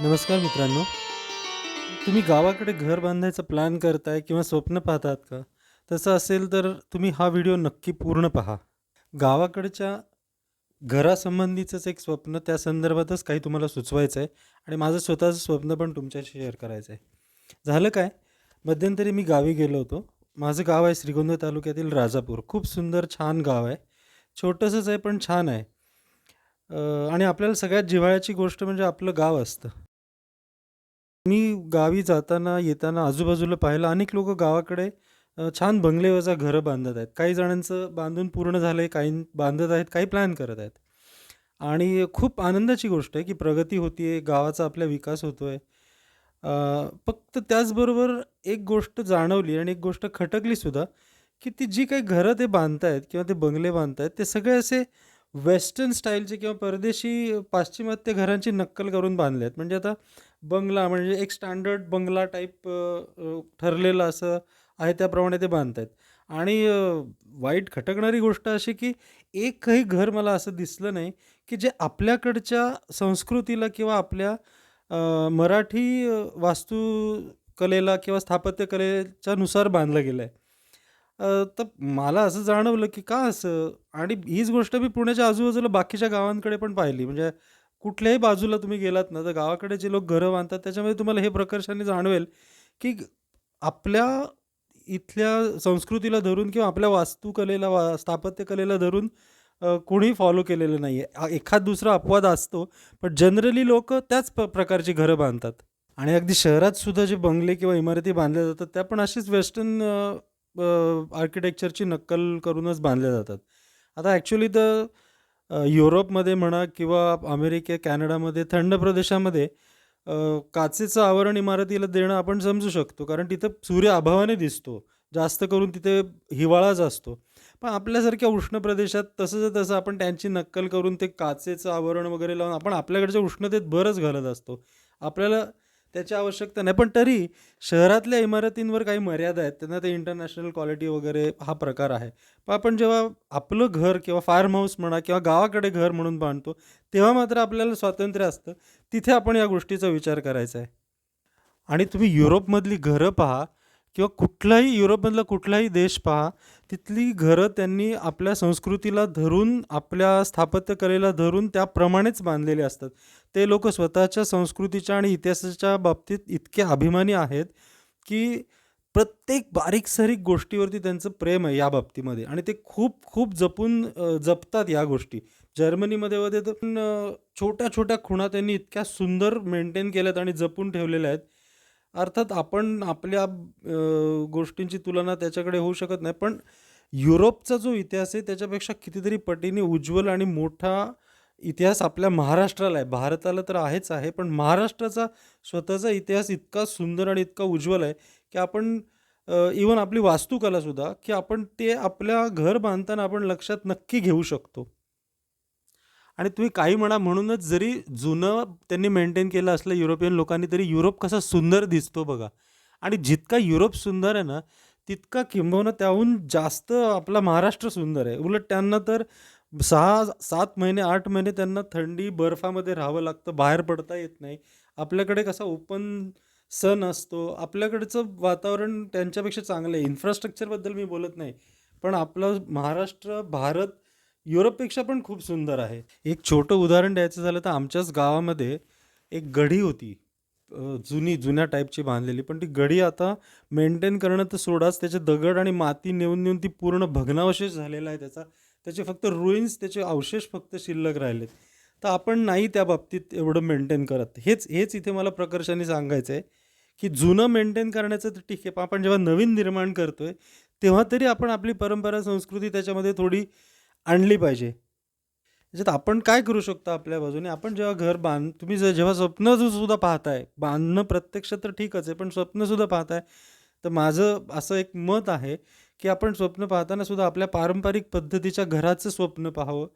नमस्कार मित्रांनो. तुम्ही गावाकडे घर बांधायचा प्लॅन करताय किंवा स्वप्न पाहतात का? तसं असेल तर तुम्ही हा व्हिडिओ नक्की पूर्ण पहा. गावाकडच्या घरासंबंधीचंच एक स्वप्न त्या संदर्भातच काही तुम्हाला सुचवायचं आहे आणि माझं स्वतःचं स्वप्न पण तुमच्याशी शेअर करायचं आहे. झालं काय, मध्यंतरी मी गावी गेलो होतो. माझं गाव आहे श्रीगोंदा तालुक्यातील राजापूर. खूप सुंदर छान गाव आहे. छोटंसंच आहे पण छान आहे. आणि आपल्याला सगळ्यात जिव्हाळ्याची गोष्ट म्हणजे आपलं गाव असतं. मी गावी जाताना, येताना आजूबाजूला पाहिलं अनेक लोकं गावाकडे अ, छान बंगलेवजा घरं बांधत आहेत. काही जणांचं बांधून पूर्ण झालंय, काही बांधत आहेत, काही प्लॅन करत आहेत. आणि खूप आनंदाची गोष्ट आहे, की प्रगती होतीये, गावाचा आपला विकास होतोय. अ, फक्त त्याचबरोबर एक गोष्ट जाणवली आणि एक गोष्ट खटकलीसुद्धा, की ती जी काही घरं ते बांधतायत किंवा ते बंगले बांधतायत, ते सगळे असे वेस्टर्न स्टाईलचे किंवा परदेशी पाश्चिमात्य घरांची नक्कल करून बांधले आहेत. म्हणजे आता बंगला म्हणजे एक स्टँडर्ड बंगला टाईप ठरलेलं असं आहे त्याप्रमाणे ते बांधत आहेत आणि वाईट खटकणारी गोष्ट अशी, की एकही घर मला असं दिसलं नाही, की जे आपल्याकडच्या संस्कृतीला किंवा आपल्या मराठी वास्तुकलेला किंवा स्थापत्यकलेच्या नुसार बांधलं गेलं आहे. अ, तर मला असं जाणवलं, की का असं? आणि हीच गोष्ट मी पुण्याच्या आजूबाजूला बाकीच्या गावांकडे पण पाहिली. म्हणजे कुठल्याही बाजूला तुम्ही गेलात ना, तर गावाकडे जे लोक घरं बांधतात त्याच्यामध्ये तुम्हाला हे प्रकर्षाने जाणवेल, की आपल्या इथल्या संस्कृतीला धरून किंवा आपल्या वास्तुकलेला वा स्थापत्यकलेला धरून अ, कोणीही फॉलो केलेलं नाही आहे. एखाद दुसरा अपवाद असतो, पण जनरली लोकं त्याच प प्रकारची घरं बांधतात. आणि अगदी शहरात सुद्धा जे बंगले किंवा इमारती बांधल्या जातात, त्या पण अशीच वेस्टर्न आर्किटेक्चरची नक्कल करूनच बांधल्या जातात. आता ॲक्च्युली तर युरोपमध्ये म्हणा किंवा अमेरिका, कॅनडामध्ये थंड प्रदेशामध्ये काचेचं आवरण इमारतीला देणं आपण समजू शकतो. कारण तिथं सूर्य अभावाने दिसतो. जास्त करून तिथे हिवाळाच असतो. पण आपल्यासारख्या उष्ण प्रदेशात तसं तसं आपण त्यांची नक्कल करून ते काचेचं आवरण वगैरे लावून आपण आपल्याकडच्या उष्णतेत भरच घालत असतो. आपल्याला त्याची आवश्यकता नाही. पण तरी शहरातल्या इमारतींवर काही मर्यादा आहेत. त्यांना ते इंटरनॅशनल क्वालिटी वगैरे हा प्रकार आहे. पण आपण जेव्हा आपलं घर किंवा फार्म हाऊस म्हणा किंवा गावाकडे घर म्हणून बांधतो, तेव्हा मात्र आपल्याला स्वातंत्र्य असतं. तिथे आपण या गोष्टीचा विचार करायचा आहे. आणि तुम्ही युरोपमधली घरं पहा किंवा कुठलाही युरोपमधला कुठलाही देश पहा, तिथली घरं त्यांनी आपल्या संस्कृतीला धरून, आपल्या स्थापत्यकलेला धरून त्याप्रमाणेच बांधलेले असतात. ते लोक स्वतःच्या संस्कृतीच्या आणि इतिहासाच्या बाबतीत इतके अभिमानी आहेत, की प्रत्येक बारीक-सारीक गोष्टीवरती त्यांचं प्रेम आहे या बाबतीमध्ये आणि ते खूप खूप जपून जपतात या गोष्टी. जर्मनीमध्ये वगैरे तर छोट्या-छोट्या खुणा त्यांनी इतक्या सुंदर मेंटेन केल्यात आणि जपून ठेवलेल्या आहेत. अर्थात आपण आपल्या गोष्टींची तुलना त्याच्याकडे होऊ शकत नाही. पण युरोपचा जो इतिहास आहे त्याच्यापेक्षा कितीतरी पटीने उज्ज्वल आणि मोठा इतिहास आपल्या महाराष्ट्राला आहे. भारताला तर आहेच आहे. पण महाराष्ट्राचा स्वतःचा इतिहास इतका सुंदर आणि इतका उज्ज्वल आहे, की आपण इवन इव्हन आपली वास्तुकलासुद्धा, की आपण ते आपल्या घर बांधताना आपण लक्षात नक्की घेऊ शकतो. आणि तुम्ही काही म्हणा म्हणूनच जरी जुनं त्यांनी मेंटेन केलं असलं युरोपियन लोकांनी, तरी युरोप कसा सुंदर दिसतो बघा. आणि जितका युरोप सुंदर आहे ना, तितका किंबहुना त्याहून जास्त आपला महाराष्ट्र सुंदर आहे. उलट त्यांना तर 6-7 महिने, आठ महिने त्यांना थंडी, बर्फामध्ये राहावं लागतं, बाहेर पडता येत नाही. आपल्याकडे कसा ओपन सण असतो. आपल्याकडचं वातावरण त्यांच्यापेक्षा चांगलं आहे. इन्फ्रास्ट्रक्चरबद्दल मी बोलत नाही. पण आपलं महाराष्ट्र, भारत युरोपपेक्षा पण खूप सुंदर आहे. एक छोटं उदाहरण द्यायचं झालं तर आमच्याच गावामध्ये एक गढी होती. जुनी जुन्या टाईपची बांधलेली. पण ती गढी आता मेंटेन करणं तर सोडाच, त्याचे दगड आणि माती नेऊन-नेऊन ती पूर्ण भग्नावशेष झालेला आहे त्याचा. त्याचे फक्त रुईन्स, त्याचे अवशेष फक्त शिल्लक राहिलेत. तर आपण नाही त्या बाबतीत एवढं मेंटेन करत. हेच हेच इथे मला प्रकर्षाने सांगायचं आहे, की जुनं मेंटेन करण्याचं तर ठीक आहे. पण आपण जेव्हा नवीन निर्माण करतोय, तेव्हा तरी आपण आपली परंपरा, संस्कृती त्याच्यामध्ये थोडी आणली पाहिजे. त्याच्यात आपण काय करू शकतो आपल्या बाजूने? आपण जेव्हा घर बांध तुम्ही जर जेव्हा स्वप्न सुद्धा पाहताय, बांधणं प्रत्यक्ष तर ठीकच आहे, पण स्वप्नसुद्धा पाहताय, तर माझं असं एक मत आहे, की आपण स्वप्न पाहताना सुद्धा आपल्या पारंपरिक पद्धतीच्या घराचं स्वप्न पाहावं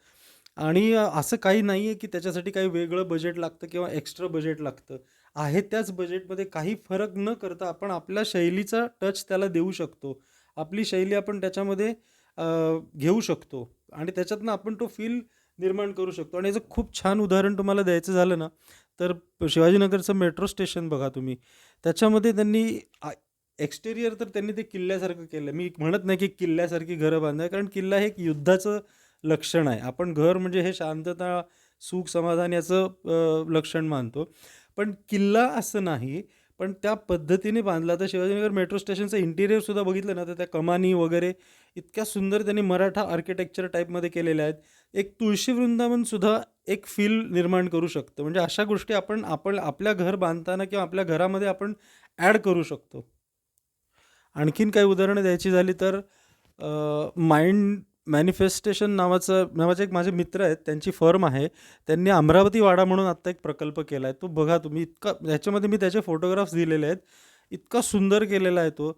आणि असं काही नाही आहे, की त्याच्यासाठी काही वेगळं बजेट लागतं किंवा एक्स्ट्रा बजेट लागतं. आहे त्याच बजेटमध्ये काही फरक न करता आपण आपल्या शैलीचा टच त्याला देऊ शकतो. आपली शैली आपण त्याच्यामध्ये घेऊ शकतो आणि त्याच्यातनं आपण तो फील निर्माण करू शकतो. आणि याचं खूप छान उदाहरण तुम्हाला द्यायचं झालं ना तर शिवाजीनगरचं मेट्रो स्टेशन बघा तुम्ही. त्याच्यामध्ये त्यांनी एक्सटेरियर तर त्यांनी ते किल्ल्यासारखं केलं मी म्हणत नाही की किल्ल्यासारखी घरं बांधाय कारण किल्ला हे एक युद्धाचं लक्षण आहे. आपण घर म्हणजे हे शांतता सुख समाधान याचं लक्षण मानतो. पण किल्ला असं नाही. पण त्या पद्धतीने बांधला तर शिवाजीनगर मेट्रो स्टेशनचं इंटिरियर सुद्धा बघितलं ना तर त्या कमानी वगैरे इतक्या सुंदर त्यांनी मराठा आर्किटेक्चर टाईपमध्ये केलेल्या आहेत. एक तुळशी वृंदावन सुद्धा एक फील निर्माण करू शकतं. म्हणजे अशा गोष्टी आपण आपण आपल्या घर बांधताना किंवा आपल्या घरामध्ये आपण ॲड करू शकतो. आणखीन काही उदाहरणं द्यायची झाली तर माइंड मॅनिफेस्टेशन नावाचं नावाचे एक माझे मित्र आहेत त्यांची फर्म आहे. त्यांनी अमरावती वाडा म्हणून आत्ता एक प्रकल्प केला आहे. तो बघा तुम्ही इतका ह्याच्यामध्ये मी त्याचे फोटोग्राफ्स दिलेले आहेत. इतका सुंदर केलेला आहे तो.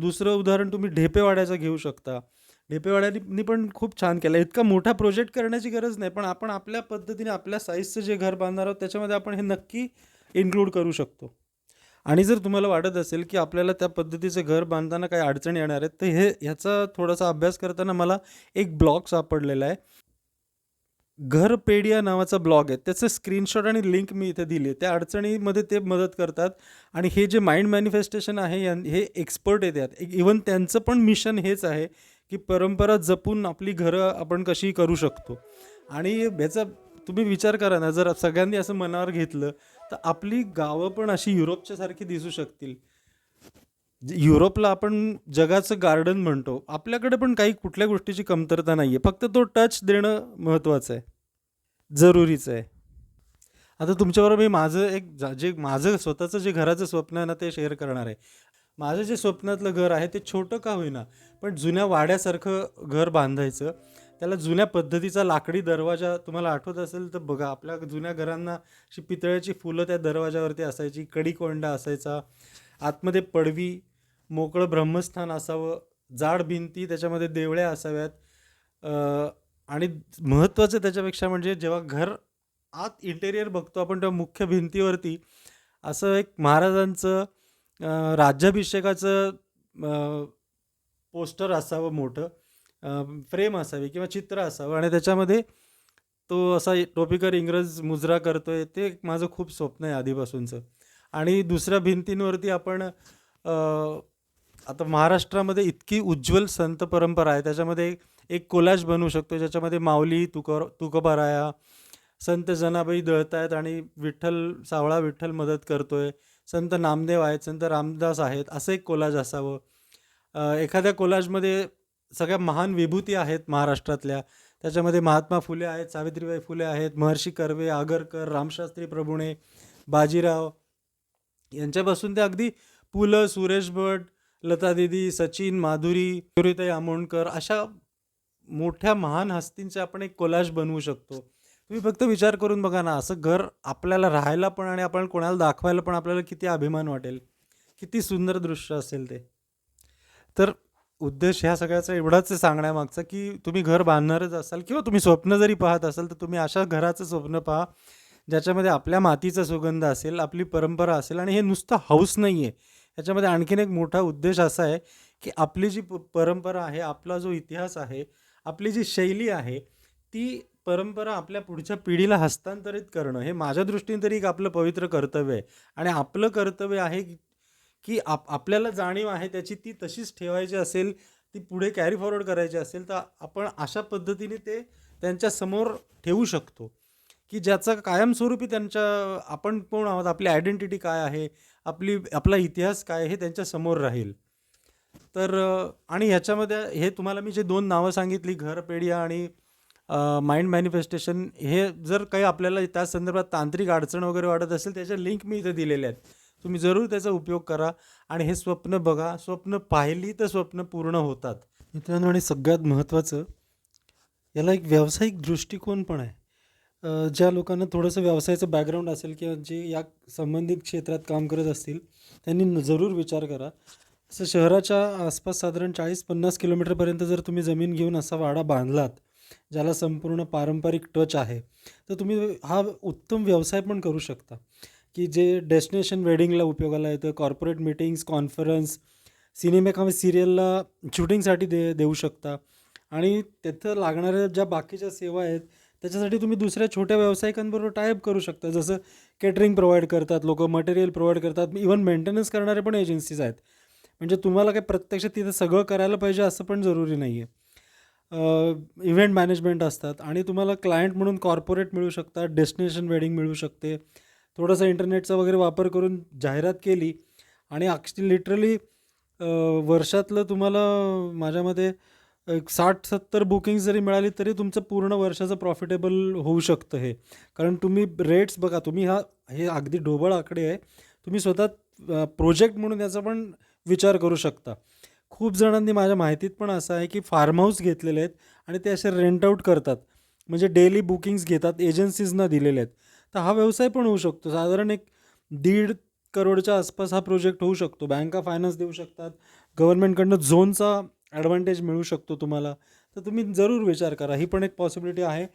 दुसरं उदाहरण तुम्ही ढेपेवाड्याचं घेऊ शकता. ढेपेवाड्यानी पण खूप छान केला. आहे इतका मोठा प्रोजेक्ट करण्याची गरज नाही पण आपण आपल्या पद्धतीने आपल्या साईजचं जे घर बांधणार आहोत त्याच्यामध्ये आपण हे नक्की इन्क्लूड करू शकतो. आणि जर तुम्हाला वाटत असेल की आपल्याला त्या पद्धतीचे घर बांधताना काही अडचणी येणार आहेत तर हे ह्याचा थोडासा अभ्यास करताना मला एक ब्लॉग सापडलेला आहे. घरपेडिया नावाचा ब्लॉग आहे. त्याचं स्क्रीनशॉट आणि लिंक मी इथे दिली आहे. त्या अडचणीमध्ये ते मदत करतात. आणि हे जे माइंड मॅनिफेस्टेशन आहे या हे एक्सपर्ट आहेत यात. इवन त्यांचं पण मिशन हेच आहे की परंपरा जपून आपली घरं आपण कशी करू शकतो. आणि ह्याचा तुम्ही विचार करा ना जर सगळ्यांनी असं मनावर घेतलं तर आपली गावं पण अशी युरोपच्या सारखी दिसू शकतील. युरोपला आपण जगाचं गार्डन म्हणतो आपल्याकडे पण काही कुठल्या गोष्टीची कमतरता नाही आहे फक्त तो टच देणं महत्त्वाचं आहे. जरुरीचं आहे. आता तुमच्याबरोबर मी माझं एक जे माझं स्वतःचं जे घराचं स्वप्न आहे ना ते शेअर करणार आहे. माझं जे स्वप्नातलं घर आहे ते छोटं का होईना पण जुन्या वाड्यासारखं घर बांधायचं. त्याला जुन्या पद्धतीचा लाकडी दरवाजा तुम्हाला आठवत असेल तर बघा आपल्या जुन्या घरांना अशी पितळ्याची फुलं त्या दरवाजावरती असायची कडीकोंडा असायचा आतमध्ये पडवी मोकळं ब्रह्मस्थान असावं जाड भिंती त्याच्यामध्ये देवळ्या असाव्यात. आणि महत्त्वाचं त्याच्यापेक्षा म्हणजे जेव्हा घर आत इंटेरियर बघतो आपण तेव्हा मुख्य भिंतीवरती असं एक महाराजांचं राज्याभिषेकाचं पोस्टर असावं मोठं. फ्रेम असावी किंवा चित्र असावं. आणि त्याच्यामध्ये तो असा टोपीकर इंग्रज मुजरा करतो आहे ते माझं खूप स्वप्न आहे आधीपासूनचं. आणि दुसऱ्या भिंतींवरती आपण आता महाराष्ट्रामध्ये इतकी उज्ज्वल संत परंपरा आहे. त्याच्यामध्ये एक कोलाज बनवू शकतो ज्याच्यामध्ये माऊली तुकोर तुकोबाराया संत जनाबाई दळतायत आणि विठ्ठल सावळा विठ्ठल मदत करतोय. संत नामदेव आहेत संत रामदास आहेत असं एक कोलाज असावं. एखाद्या कोलाजमध्ये सगळ्या महान विभूती आहेत महाराष्ट्रातल्या. त्याच्यामध्ये महात्मा फुले आहेत सावित्रीबाई फुले आहेत महर्षी कर्वे आगरकर रामशास्त्री प्रभुणे बाजीराव. यांच्यापासून ते अगदी पु ल सुरेश भट लता दिदी सचिन माधुरी सुरेताई आमोणकर अशा मोठ्या महान हस्तींचे आपण एक कोलाज बनवू शकतो. तुम्ही फक्त विचार करून बघा ना असं घर आपल्याला राहायला पण आणि आपण कोणाला दाखवायला पण आपल्याला किती अभिमान वाटेल. किती सुंदर दृश्य असेल ते. तर उद्देश ह्या सगळ्याचा एवढाच आहे सांगण्यामागचा की तुम्ही घर बांधणारच असाल किंवा तुम्ही स्वप्न जरी पाहत असाल तर तुम्ही अशा घराचं स्वप्न पहा ज्याच्यामध्ये आपल्या मातीचा सुगंध असेल आपली परंपरा असेल आणि हे नुसतं हाऊस नाही आहे याच्यामध्ये आणखीन एक मोठा उद्देश असा आहे की आपली जी प- परंपरा आहे आपला जो इतिहास आहे आपली जी शैली आहे ती परंपरा आपल्या पुढच्या पिढीला हस्तांतरित करणं हे माझ्या दृष्टीने तरी एक आपलं पवित्र कर्तव्य आहे. आणि आपलं कर्तव्य आहे की- की आप आपल्याला जाणीव आहे त्याची ती तशीच ठेवायची असेल ती पुढे कॅरी फॉरवर्ड करायची असेल तर आपण अशा पद्धतीने ते त्यांच्यासमोर ठेवू शकतो. की ज्याचा कायमस्वरूपी त्यांच्या आपण कोण आहोत आपली आयडेंटिटी काय आहे आपली आपला इतिहास काय हे त्यांच्यासमोर राहील. तर आणि ह्याच्यामध्ये हे तुम्हाला मी जे दोन नावं सांगितली घरपेडिया आणि माइंड मॅनिफेस्टेशन हे जर काही आपल्याला त्या संदर्भात तांत्रिक अडचण वगैरे वाटत असेल त्याच्या लिंक मी इथे दिलेल्या आहेत. तुम्ही जरूर त्याचा उपयोग करा आणि हे स्वप्न बघा. स्वप्न पाहिली तर स्वप्न पूर्ण होतात. मित्रांनो आणि सगळ्यात महत्त्वाचं याला एक व्यावसायिक दृष्टिकोन पण आहे. ज्या लोकांना थोडंसं व्यवसायाचं बॅकग्राऊंड असेल किंवा जे या संबंधित क्षेत्रात काम करत असतील त्यांनी जरूर विचार करा. असं शहराच्या आसपास साधारण चाळीस पन्नास किलोमीटरपर्यंत जर तुम्ही जमीन घेऊन असा वाडा बांधलात ज्याला संपूर्ण पारंपरिक टच आहे तर तुम्ही हा उत्तम व्यवसाय पण करू शकता. की जे डेस्टिनेशन वेडिंगला उपयोगाला येतं कॉर्पोरेट मीटिंग्स कॉन्फरन्स सिनेमे किंवा सिरियलला शूटिंगसाठी दे देऊ शकता. आणि तिथं लागणाऱ्या ज्या बाकीच्या सेवा आहेत त्याच्यासाठी तुम्ही दुसऱ्या छोट्या व्यावसायिकांबरोबर टायअप करू शकता. जसं केटरिंग प्रोव्हाइड करतात लोक मटेरियल प्रोव्हाइड करतात इवन मेंटेनन्स करणारे पण एजन्सीज आहेत. म्हणजे तुम्हाला काय प्रत्यक्ष तिथं सगळं करायला पाहिजे असं पण जरुरी नाही आहे इव्हेंट मॅनेजमेंट असतात आणि तुम्हाला क्लायंट म्हणून कॉर्पोरेट मिळू शकतात डेस्टिनेशन वेडिंग मिळू शकते. थोडंसं इंटरनेटचा वगैरे वापर करून जाहिरात केली. आणि अक्षी लिटरली वर्षातलं तुम्हाला माझ्या मते एक साठ सत्तर बुकिंग जरी मिळाली तरी तुमचं पूर्ण वर्षाचं प्रॉफिटेबल होऊ शकतं हे. कारण तुम्ही रेट्स बघा तुम्ही हा हे अगदी ढोबळ आकडे आहे. तुम्ही स्वतः प्रोजेक्ट म्हणून याचा पण विचार करू शकता. खूप जणांनी माझ्या माहितीत पण असं आहे की फार्म हाऊस घेतलेले आहेत आणि ते असे रेंट आऊट करतात. म्हणजे डेली बुकिंग्स घेतात एजन्सीजना दिलेले आहेत. तर हा व्यवसाय पण होऊ शकतो. साधारण एक दीड करोडच्या आसपास हा प्रोजेक्ट होऊ शकतो. बँका फायनान्स देऊ शकतात. गव्हर्नमेंटकडनं झोनचा ॲडव्हान्टेज मिळू शकतो तुम्हाला. तर तुम्ही जरूर विचार करा. ही पण एक पॉसिबिलिटी आहे.